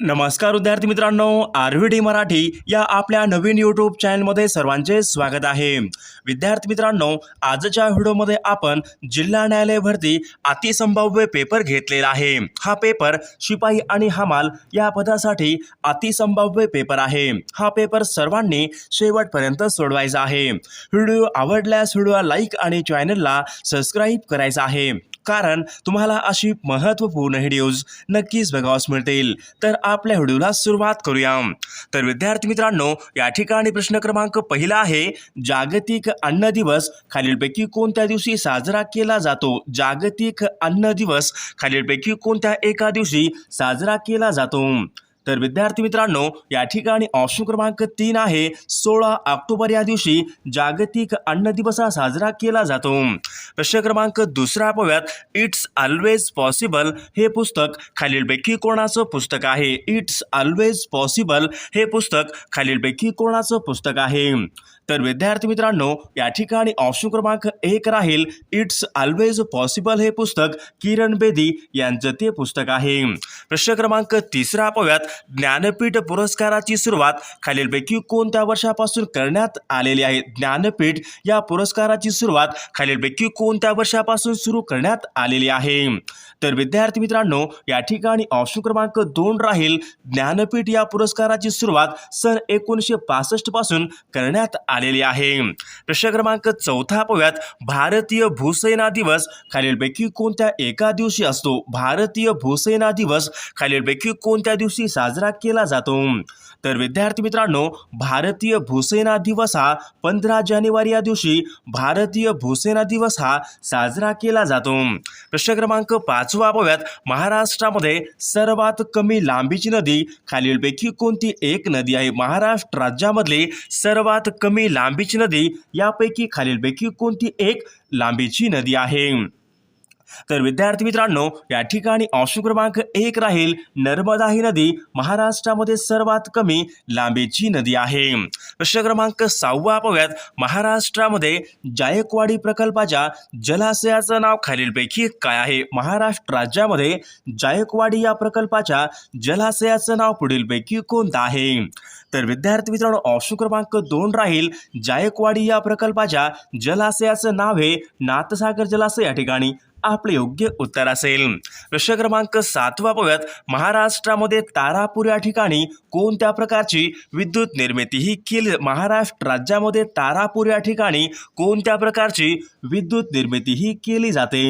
नमस्कार विद्यार्थी मित्रांनो आर व्ही डी मराठी या आपल्या नवीन यूट्यूब चॅनलमध्ये सर्वांचे स्वागत आहे. विद्यार्थी मित्रांनो आजच्या व्हिडिओमध्ये आपण जिल्हा न्यायालय भरती अतिसंभाव्य पेपर घेतलेला आहे. हा पेपर शिपाई आणि हमाल या पदासाठी अतिसंभाव्य पेपर आहे. हा पेपर सर्वांनी शेवटपर्यंत सोडवायचा आहे. व्हिडिओ आवडल्यास व्हिडिओला लाईक आणि चॅनलला सबस्क्राईब करायचा आहे. कारण तुम्हाला अशी महत्त्वपूर्ण व्हिडिओज नक्कीच बघावस मिळतील. तर आपल्या व्हिडिओला सुरुवात करूया. तर विद्यार्थी मित्रांनो या ठिकाणी प्रश्न क्रमांक पहिला आहे जागतिक अन्न दिवस खालीलपैकी कोणत्या दिवशी साजरा केला जातो? जागतिक अन्न दिवस खालीलपैकी कोणत्या एका दिवशी साजरा केला जातो? तर विद्यार्थी मित्रांनो या ठिकाणी ऑप्शन क्रमांक तीन आहे. सोळा ऑक्टोबर या दिवशी जागतिक अन्न दिवस हा साजरा केला जातो. प्रश्न क्रमांक दुसरा पाहूयात. इट्स ऑलवेज पॉसिबल हे पुस्तक खालीलपैकी कोणाचं पुस्तक आहे? इट्स ऑलवेज पॉसिबल हे पुस्तक खालीलपैकी कोणाचं पुस्तक आहे? तर विद्यार्थी मित्रांनो या ठिकाणी ऑप्शन क्रमांक एक राहील. इट्स ऑलवेज पॉसिबल हे पुस्तक किरण बेदी यांचं ते पुस्तक आहे. प्रश्न क्रमांक तिसरा पाहूयात. ज्ञानपीठ पुरस्काराची सुरुवात खालीलपैकी कोणत्या वर्षापासून करण्यात आलेली आहे? ज्ञानपीठ या पुरस्काराची सुरुवात खालीलपैकी कोणत्या वर्षापासून सुरू करण्यात आलेली आहे? तर विद्यार्थी मित्रांनो या ठिकाणी ऑप्शन क्रमांक दोन राहील. ज्ञानपीठ या पुरस्काराची सुरुवात सन एकोणीसशे पासष्टपासून करण्यात आलेली आहे. प्रश्न क्रमांक चौथा पाहूयात. भारतीय भूसेना दिवस खालीलपैकी कोणत्या एका दिवशी असतो? भारतीय भूसेना दिवस खालीलपैकी कोणत्या दिवशी साजरा केला जातो? तर विद्यार्थी मित्रांनो भारतीय भूसेना दिवस हा पंधरा जानेवारी या दिवशी भारतीय भूसेना दिवस हा साजरा केला जातो. प्रश्न क्रमांक पाचवा पाहूयात महाराष्ट्रामध्ये सर्वात कमी लांबीची नदी खालीलपैकी कोणती एक नदी आहे? महाराष्ट्र राज्यामधली सर्वात कमी लांबीची नदी यापैकी खालीलपैकी कोणती एक लांबीची नदी आहे? तर विद्यार्थी मित्रांनो या ठिकाणी ऑप्शन क्रमांक एक राहील नर्मदा ही नदी महाराष्ट्रामध्ये सर्वात कमी लांबीची नदी आहे. प्रश्न क्रमांक सहावा पाहूयात. महाराष्ट्रामध्ये जायकवाडी प्रकल्पाच्या जलाशयाचं नाव खालीलपैकी काय आहे? महाराष्ट्र राज्यामध्ये जायकवाडी या प्रकल्पाच्या जलाशयाचं नाव पुढीलपैकी कोणतं आहे? तर विद्यार्थी मित्रांनो ऑप्शन क्रमांक दोन राहील जायकवाडी या प्रकल्पाच्या जलाशयाचं नाव हे नाथसागर जलाशय या ठिकाणी आपले योग्य उत्तर असेल. प्रश्न क्रमांक सातवा पाहूयात महाराष्ट्रामध्ये तारापूर या ठिकाणी कोणत्या प्रकारची विद्युत निर्मिती ही केली? महाराष्ट्र राज्यामध्ये तारापूर या ठिकाणी कोणत्या प्रकारची विद्युत निर्मिती ही केली जाते?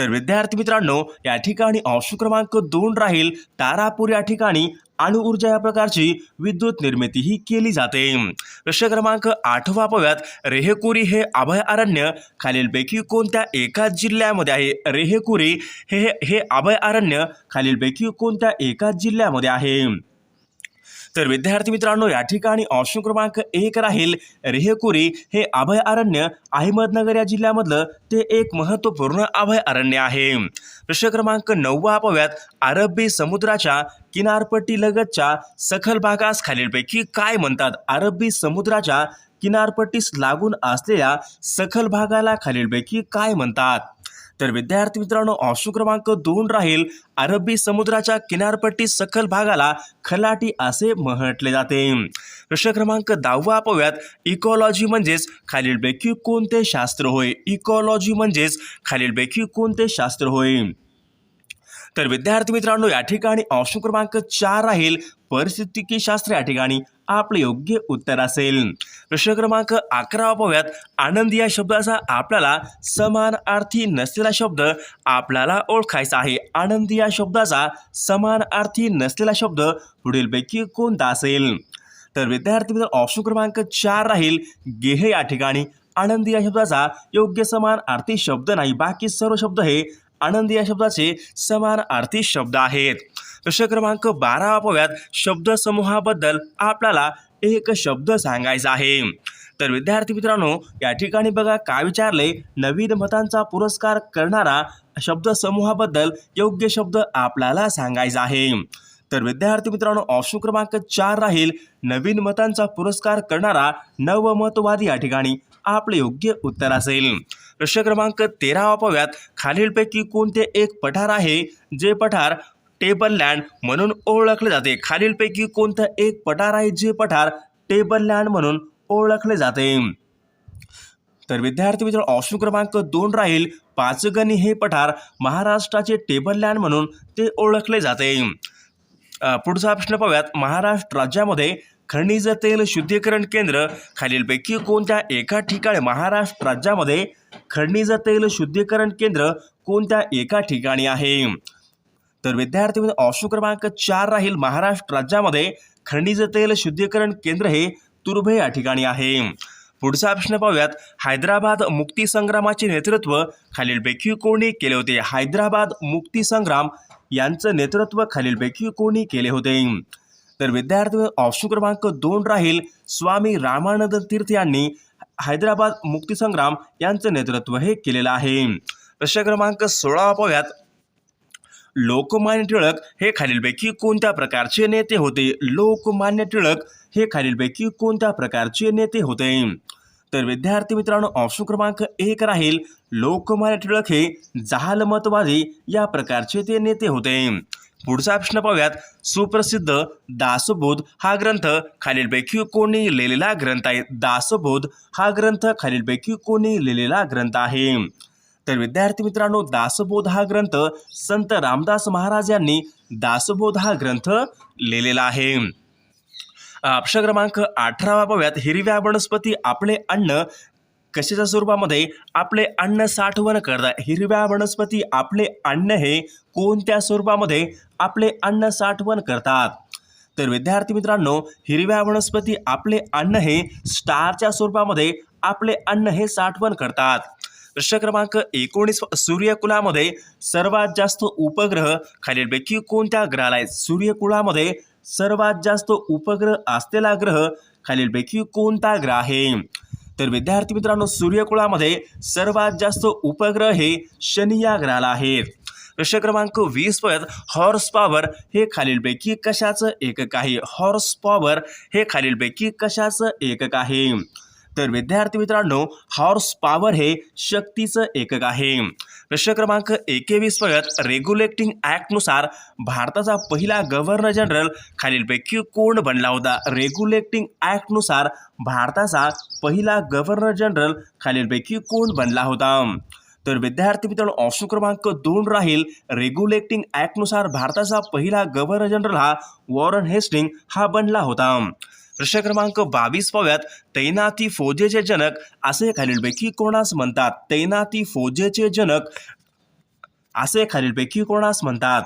तर विद्यार्थी मित्रांनो या ठिकाणी ऑप्शन क्रमांक दोन राहील. तारापूर या ठिकाणी अणुऊर्जा या प्रकारची विद्युत निर्मिती ही केली जाते. प्रश्न क्रमांक आठवा पाहूयात. रेहेकुरी हे अभयारण्य खालीलपैकी कोणत्या एकाच जिल्ह्यामध्ये आहे? रेहेकुरी हे हे अभयारण्य खालीलपैकी कोणत्या एकाच जिल्ह्यामध्ये आहे? तर विद्यार्थी मित्रांनो या ठिकाणी ऑप्शन क्रमांक एक राहील. रेहेकुरी हे अभयारण्य अहमदनगर या जिल्ह्यामधलं ते एक महत्त्वपूर्ण अभयारण्य आहे. प्रश्न क्रमांक नववा पाहूयात अरबी समुद्राच्या किनारपट्टीलगतच्या सखल भागास खालीलपैकी काय म्हणतात? अरबी समुद्राच्या किनारपट्टीस लागून असलेल्या सखल भागाला खालीलपैकी काय म्हणतात? तर विद्यार्थी मित्रांनो ऑप्शन क्रमांक दोन राहील. अरबी समुद्राच्या किनारपट्टी सखल भागाला खलाटी असे म्हटले जाते. प्रश्न क्रमांक दहावा पाहूयात. इकॉलॉजी म्हणजेच खालीलपैकी कोणते शास्त्र होय? इकॉलॉजी म्हणजेच खालीलपैकी कोणते शास्त्र होय? तर विद्यार्थी मित्रांनो या ठिकाणी ऑप्शन क्रमांक चार राहील. परिस्थितिकी शास्त्र या ठिकाणी आपलं योग्य उत्तर असेल. प्रश्न क्रमांक अकरा पाहूयात आनंद या शब्दाचा आपल्याला समान अर्थी नसलेला शब्द आपल्याला ओळखायचा आहे. आनंद या शब्दाचा समान अर्थी नसलेला शब्द पुढीलपैकी कोणता असेल? तर विद्यार्थी मित्र ऑप्शन क्रमांक चार राहील. गेह या ठिकाणी आनंद या शब्दाचा योग्य समान अर्थी शब्द नाही. बाकी सर्व शब्द हे आनंद या शब्दाचे समान अर्थी शब्द आहेत. प्रश्न क्रमांक बारा अपव्यात शब्दसमूहाबद्दल आपल्याला एक शब्द सांगायचा आहे. तर विद्यार्थी मित्रांनो या ठिकाणी बघा काय विचारले? नवीन मतांचा पुरस्कार करणारा शब्दसमूहाबद्दल योग्य शब्द आपल्याला सांगायचा आहे. तर विद्यार्थी मित्रांनो ऑप्शन क्रमांक चार राहील. नवीन मतांचा पुरस्कार करणारा नवमतवादी या ठिकाणी आपले योग्य उत्तर असेल. प्रश्न क्रमांक तेरावा पाहूयात खालीलपैकी कोणते एक पठार आहे? जे पठार टेबल लँड म्हणून ओळखले जाते. खालीलपैकी कोणतं एक पठार आहे? जे पठार टेबल लँड म्हणून ओळखले जाते. तर विद्यार्थी मित्र ऑप्शन क्रमांक दोन राहील. पाचगणी हे पठार महाराष्ट्राचे टेबल लँड म्हणून ते ओळखले जाते. पुढचा प्रश्न पाहूयात. महाराष्ट्र राज्यामध्ये खनिज तेल शुद्धीकरण केंद्र खालीलपैकी कोणत्या एका ठिकाणी महाराष्ट्र राज्यामध्ये खनिज तेल शुद्धीकरण केंद्र कोणत्या एका ठिकाणी आहे? तर विद्यार्थी मित्र ऑप्शन क्रमांक चार राहील. महाराष्ट्र राज्यामध्ये खनिज तेल शुद्धीकरण केंद्र हे तुर्भे या ठिकाणी आहे. पुढचा प्रश्न पाहूयात. हैदराबाद मुक्ती संग्रामाचे नेतृत्व खालीलपैकी कोणी केले होते? हैदराबाद मुक्ती संग्राम यांचं नेतृत्व खालीलपैकी कोणी केले होते? तर विद्यार्थी ऑप्शन क्रमांक दोन राहील स्वामी रामानंद तीर्थ यांनी हैदराबाद मुक्तीसंग्राम यांचं नेतृत्व हे केलेलं आहे. प्रश्न क्रमांक सोळा पाहूयात. लोकमान्य टिळक हे खालीलपैकी कोणत्या प्रकारचे नेते होते? लोकमान्य टिळक हे खालीलपैकी कोणत्या प्रकारचे नेते होते? तर विद्यार्थी मित्रांनो ऑप्शन क्रमांक एक राहील. लोकमान्य टिळक हे जहालमतवादी या प्रकारचे ते नेते होते. पुढचा प्रश्न पाहूयात. सुप्रसिद्ध दासबोध हा ग्रंथ खालीलपैकी कोणी लिहिलेला ग्रंथ आहे. दासबोध हा ग्रंथ खालीलपैकी कोणी लिहिलेला ग्रंथ आहे. तर विद्यार्थी मित्रांनो दासबोध हा ग्रंथ संत रामदास महाराज यांनी दासबोध हा ग्रंथ लिहिलेला आहे. अक्षर क्रमांक अठरावा पाहूयात. हिरव्या वनस्पती आपले अन्न कशाच्या स्वरूपामध्ये? आपले अन्न साठवण करतात हिरव्या वनस्पती आपले अन्न हे कोणत्या स्वरूपामध्ये? आपले अन्न साठवण करतात. तर विद्यार्थी मित्रांनो हिरव्या वनस्पती आपले अन्न हे स्टारच्या स्वरूपामध्ये आपले अन्न हे साठवण करतात. प्रश्न क्रमांक एकोणीस सूर्यकुलामध्ये सर्वात जास्त उपग्रह खालीलपैकी कोणत्या ग्रहाला आहेत सूर्यकुलामध्ये सर्वात जास्त उपग्रह असलेला ग्रह खालीलपैकी कोणता ग्रह आहे? तर विद्यार्थी मित्रांनो सूर्यकुळामध्ये सर्वात जास्त उपग्रह हे शनी या ग्रहाला आहेत. प्रश्न क्रमांक वीस पद हॉर्स पॉवर हे खालीलपैकी कशाचं एकक आहे? हॉर्स पॉवर हे खालीलपैकी कशाचं एकक आहे? तर विद्यार्थी मित्रांनो हॉर्स पॉवर हे शक्तीचं एकक आहे. प्रश्न क्रमांक एकेवीस पर्यंत रेग्युलेटिंग ॲक्टनुसार भारताचा पहिला गव्हर्नर जनरल खालीलपैकी कोण बनला होता? रेग्युलेटिंग ॲक्टनुसार भारताचा पहिला गव्हर्नर जनरल खालीलपैकी कोण बनला होता? तर विद्यार्थी मित्रांनो ऑप्शन क्रमांक दोन राहील. रेग्युलेटिंग ॲक्टनुसार भारताचा पहिला गव्हर्नर जनरल हा वॉरन हेस्टिंग हा बनला होता. प्रश्न क्रमांक बावीस पाव्यात तैनाती फौजेचे जनक असे खालीलपैकी कोणास म्हणतात? तैनाती फौजेचे जनक असे खालीलपैकी कोणास म्हणतात?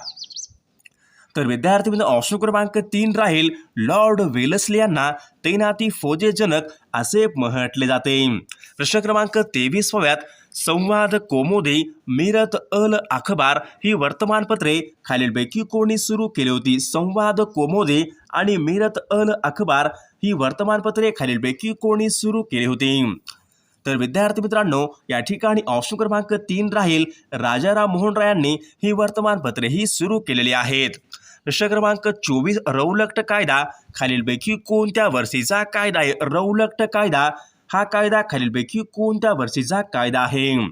तर विद्यार्थी मित्र ऑप्शन क्रमांक तीन राहील. लॉर्ड वेलसले यांना तैनाती फौजे जनक असे म्हटले जाते. प्रश्न क्रमांक तेवीस पाव्यात संवाद कोमोदे मिरत अल अखबार ही वर्तमानपत्रे. खालीलपैकी कोणी सुरू केली होती संवाद कोमोदे आणि मिरत अल अखबार ही वर्तमानपत्रे खालीलपैकी कोणी सुरू केली होती. तर विद्यार्थी मित्रांनो या ठिकाणी ऑप्शन क्रमांक तीन राहील. राजाराम मोहन राय ही वर्तमानपत्रे ही सुरू केलेली आहेत. प्रश्न क्रमांक चोवीस रौलक्ट कायदा. खालीलपैकी कोणत्या वर्षीचा कायदा आहे? रौलक्ट कायदा. हा कायदा खालीलपैकी कोणत्या वर्षीचा कायदा आहे?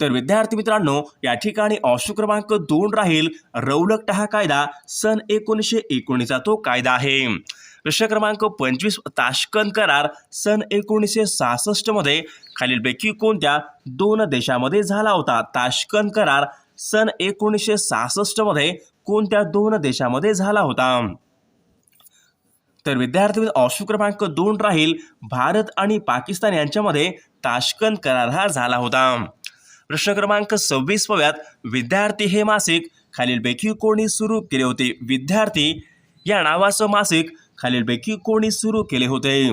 तर विद्यार्थी मित्रांनो या ठिकाणी ऑप्शन क्रमांक दोन राहील. रौलकट हा कायदा सन एकोणीसशे एकोणीसचा तो कायदा आहे. प्रश्न क्रमांक पंचवीस ताशकंद करार सन एकोणीसशे सहासष्टमध्ये खालीलपैकी कोणत्या दोन देशामध्ये झाला होता? ताशकंद करार सन एकोणीसशे सहासष्टमध्ये कोणत्या दोन देशामध्ये झाला होता? तर विद्यार्थी ऑप्शन क्रमांक दोन राहील. भारत आणि पाकिस्तान यांच्यामध्ये ताशकंद करार हा झाला होता. प्रश्न क्रमांक सव्वीस विद्यार्थी हे मासिक खालीलपैकी कोणी सुरू केले होते? विद्यार्थी या नावाचं मासिक खालीलपैकी कोणी सुरू केले होते?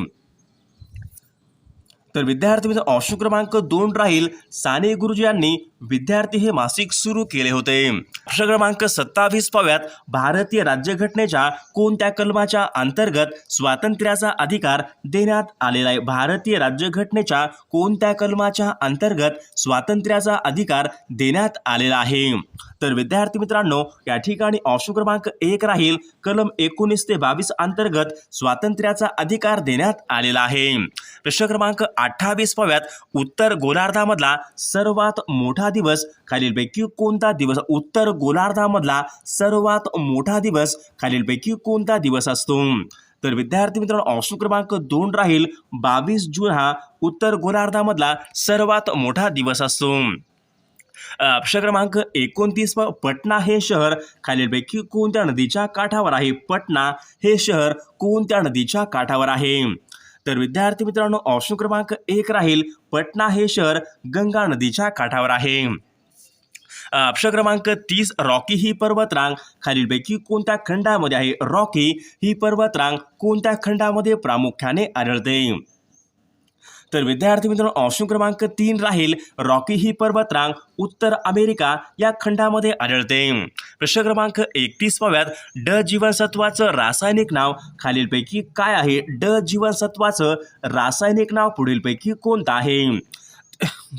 तर विद्यार्थी मित्र ऑप्शन क्रमांक दोन राहील साने गुरुजी यांनी विद्यार्थी हे मासिक सुरू केले होते. प्रश्न क्रमांक सत्तावीस पाव्यात भारतीय राज्यघटनेच्या कोणत्या कलमाच्या अंतर्गत स्वातंत्र्याचा अधिकार देण्यात आलेला आहे? भारतीय राज्यघटनेच्या कोणत्या कलमाच्या अंतर्गत स्वातंत्र्याचा अधिकार देण्यात आलेला आहे? तर विद्यार्थी मित्रांनो या ठिकाणी ऑप्शन क्रमांक एक राहील. कलम एकोणीस ते बावीस अंतर्गत स्वातंत्र्याचा अधिकार देण्यात आलेला आहे. प्रश्न क्रमांक अठ्ठावीस पाव्यात उत्तर गोलार्धामधला सर्वात मोठा मोठा दिवस खालीलपैकी कोणता दिवस? उत्तर गोलार्धामधला सर्वात मोठा दिवस खालीलपैकी कोणता दिवस असतो? तर विद्यार्थी मित्रांनो ऑप्शन क्रमांक दोन राहील. बावीस जून हा उत्तर गोलार्धामधला सर्वात मोठा दिवस असतो. ऑप्शन क्रमांक एकोणतीस व पटना हे शहर खालीलपैकी कोणत्या नदीच्या काठावर आहे? पटना हे शहर कोणत्या नदीच्या काठावर आहे? तर विद्यार्थी मित्रांनो ऑप्शन क्रमांक एक राहील. पटना हे शहर गंगा नदीच्या काठावर आहे. ऑप्शन क्रमांक तीस रॉकी ही पर्वतरांग. खालीलपैकी कोणत्या खंडामध्ये आहे? रॉकी ही पर्वतरांग कोणत्या खंडामध्ये प्रामुख्याने आढळते? तर विद्यार्थी मित्रांनो ऑप्शन क्रमांक तीन राहील रॉकी ही पर्वतरांग उत्तर अमेरिका या खंडामध्ये आढळते. प्रश्न क्रमांक एकतीस पाव्यात ड जीवनसत्वाचं रासायनिक नाव खालीलपैकी काय आहे? ड जीवनसत्वाचं रासायनिक नाव पुढीलपैकी कोणतं आहे?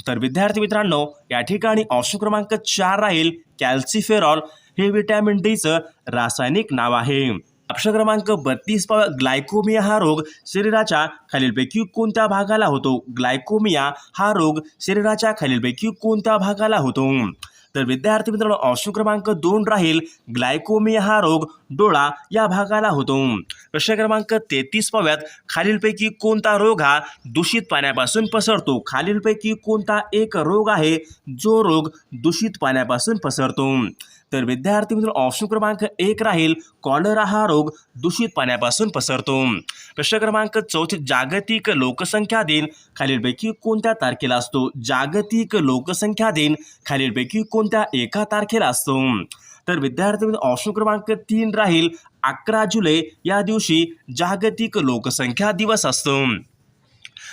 तर विद्यार्थी मित्रांनो या ठिकाणी ऑप्शन क्रमांक चार राहील कॅल्सिफेरॉल. हे व्हिटॅमिन डीचं रासायनिक नाव आहे. ऑप्शन क्रमांक बत्तीस पाव ग्लायकोमिया हा रोग शरीराच्या खालीलपैकी कोणत्या भागाला होतो? ग्लायकोमिया हा रोग शरीराच्या खालीलपैकी कोणत्या भागाला होतो? तर विद्यार्थी मित्रांनो ऑप्शन क्रमांक दोन राहील. ग्लायकोमिया हा रोग डोळा या भागाला होतो. प्रश्न क्रमांक तेहतीस पाव्यात खालीलपैकी कोणता रोग हा दूषित पाण्यापासून पसरतो? खालीलपैकी कोणता एक रोग आहे जो रोग दूषित पाण्यापासून पसरतो? तर विद्यार्थी मित्र ऑप्शन क्रमांक एक राहील कॉलरा हा रोग दूषित पाण्यापासून पसरतो. प्रश्न क्रमांक चौथे जागतिक लोकसंख्या दिन. खालीलपैकी कोणत्या तारखेला असतो? जागतिक लोकसंख्या दिन. खालीलपैकी कोणत्या एका तारखेला असतो? तर विद्यार्थी मित्र ऑप्शन क्रमांक तीन राहील अकरा जुलै या दिवशी जागतिक लोकसंख्या दिवस असतो.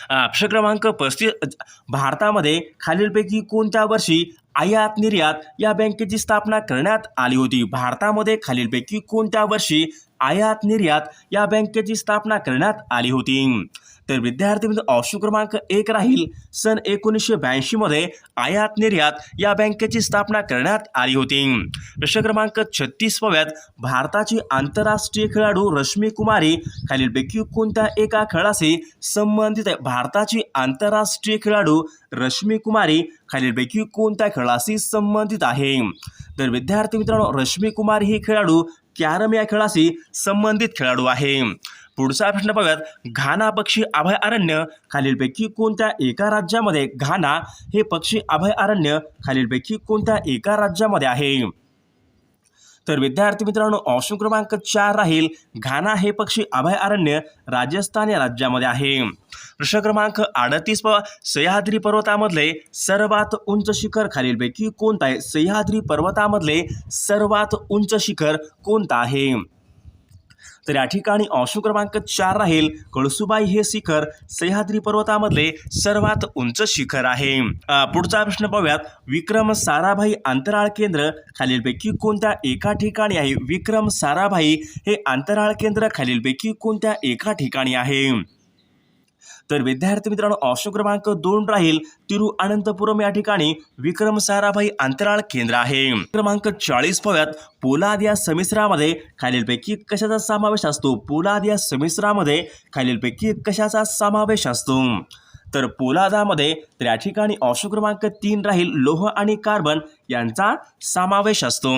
प्रश्न क्रमांक पस्तीस भारतामध्ये खालीलपैकी कोणत्या वर्षी आयात निर्यात या बँकेची स्थापना करण्यात आली होती. भारतामध्ये खालीलपैकी कोणत्या वर्षी आयात निर्यात या बँकेची स्थापना करण्यात आली होती? तर विद्यार्थी मित्र ऑप्शन क्रमांक एक राहील. सन एकोणीसशे ब्याऐंशीमध्ये आयात निर्यात या बँकेची स्थापना करण्यात आली होती. प्रश्न क्रमांक छत्तीसव्यात भारताची आंतरराष्ट्रीय खेळाडू रश्मी कुमारी खालीलपैकी कोणत्या एका खेळाशी संबंधित आहे? भारताची आंतरराष्ट्रीय खेळाडू रश्मी कुमारी खालीलपैकी कोणत्या खेळाशी संबंधित आहे? तर विद्यार्थी मित्रांनो रश्मी कुमारी ही खेळाडू कॅरम या खेळाशी संबंधित खेळाडू आहे. पुढचा प्रश्न बघत घाना पक्षी अभयारण्य खालीलपैकी कोणत्या एका राज्यामध्ये घाना हे पक्षी अभयारण्य खालीलपैकी कोणत्या एका राज्यामध्ये आहे? तर विद्यार्थी मित्रांनो ऑप्शन क्रमांक चार राहील घाना हे पक्षी अभयारण्य राजस्थान या राज्यामध्ये आहे. प्रश्न क्रमांक अडतीस प सह्याद्री पर्वतामधले सर्वात उंच शिखर खालीलपैकी कोणतं आहे? सह्याद्री पर्वतामधले सर्वात उंच शिखर कोणतं आहे? तर या ठिकाणी ऑप्शन क्रमांक चार राहील. कळसुबाई हे शिखर सह्याद्री पर्वतामधले सर्वात उंच शिखर आहे. पुढचा प्रश्न पाहूयात. विक्रम साराभाई अंतराळ केंद्र खालीलपैकी कोणत्या एका ठिकाणी आहे? विक्रम साराभाई हे अंतराळ केंद्र खालीलपैकी कोणत्या एका ठिकाणी आहे? तर विद्यार्थी मित्रांनो ऑप्शन क्रमांक दोन राहील तिरुअनंतपुरम या ठिकाणी विक्रम साराभाई अंतराळ केंद्र आहे. क्रमांक चाळीस पाव्यात पोलाद या समिश्रामध्ये खालीलपैकी कशाचा समावेश असतो? पोलाद या समिश्रामध्ये खालीलपैकी कशाचा समावेश असतो? तर पोलादामध्ये तर या ठिकाणी ऑप्शन क्रमांक तीन राहील लोह आणि कार्बन यांचा समावेश असतो.